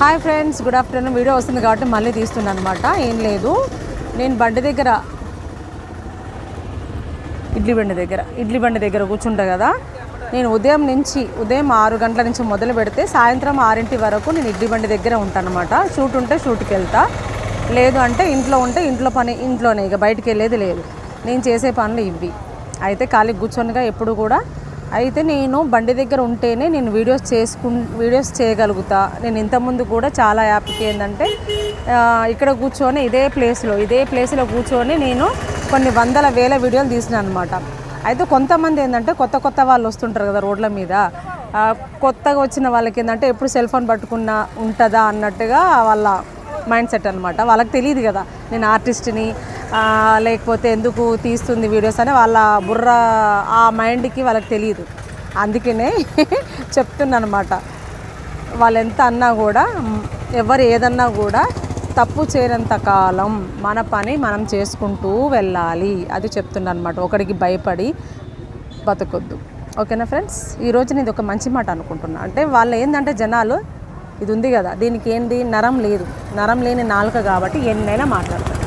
Hi friends good afternoon. Video వస్తుంది కాబట్టి మళ్ళీ తీస్తున్నాను అనమాట ఏం లేదు. నేను బండి దగ్గర ఇడ్లీ బండి దగ్గర ఇడ్లీ బండి దగ్గర కూర్చుంటా కదా. నేను ఉదయం నుంచి ఉదయం ఆరు గంటల నుంచి మొదలు పెడితే సాయంత్రం ఆరింటి వరకు నేను ఇడ్లీ బండి దగ్గర ఉంటానమాట షూట్ ఉంటే షూట్కి వెళ్తా. లేదు అంటే ఇంట్లో ఉంటే ఇంట్లో పని ఇంట్లోనే. ఇక బయటికి వెళ్ళేది లేదు. నేను చేసే పనులు ఇవి అయితే ఖాళీ కూర్చొనిగా ఎప్పుడు కూడా అయితే నేను బండి దగ్గర ఉంటేనే నేను వీడియోస్ చేసుకు వీడియోస్ చేయగలుగుతా. నేను ఇంతకుముందు కూడా చాలా యాప్కి ఏంటంటే ఇక్కడ కూర్చొని ఇదే ప్లేస్లో ఇదే ప్లేస్లో కూర్చొని నేను కొన్ని వందల వేల వీడియోలు తీసిన అనమాట అయితే కొంతమంది ఏంటంటే కొత్త కొత్త వాళ్ళు వస్తుంటారు కదా రోడ్ల మీద. కొత్తగా వచ్చిన వాళ్ళకి ఏంటంటే ఎప్పుడు సెల్ ఫోన్ పట్టుకున్నా ఉంటుందా అన్నట్టుగా వాళ్ళ మైండ్ సెట్ అనమాట వాళ్ళకి తెలియదు కదా నేను ఆర్టిస్ట్ని లేకపోతే ఎందుకు తీస్తుంది వీడియోస్ అని వాళ్ళ బుర్ర ఆ మైండ్కి వాళ్ళకి తెలియదు అందుకనే చెప్తున్నాను అనమాట వాళ్ళు ఎంత అన్నా కూడా ఎవరు ఏదన్నా కూడా తప్పు చేయనంత కాలం మన పని మనం చేసుకుంటూ వెళ్ళాలి అది చెప్తున్నా అనమాట ఒకడికి భయపడి బతకొద్దు. ఓకేనా ఫ్రెండ్స్? ఈరోజు నేను ఇది ఒక మంచి మాట అనుకుంటున్నా. అంటే వాళ్ళు ఏంటంటే జనాలు ఇది ఉంది కదా దీనికి ఏంది నరం లేదు. నరం లేని నాలుక కాబట్టి ఎన్నైనా మాట్లాడతారు.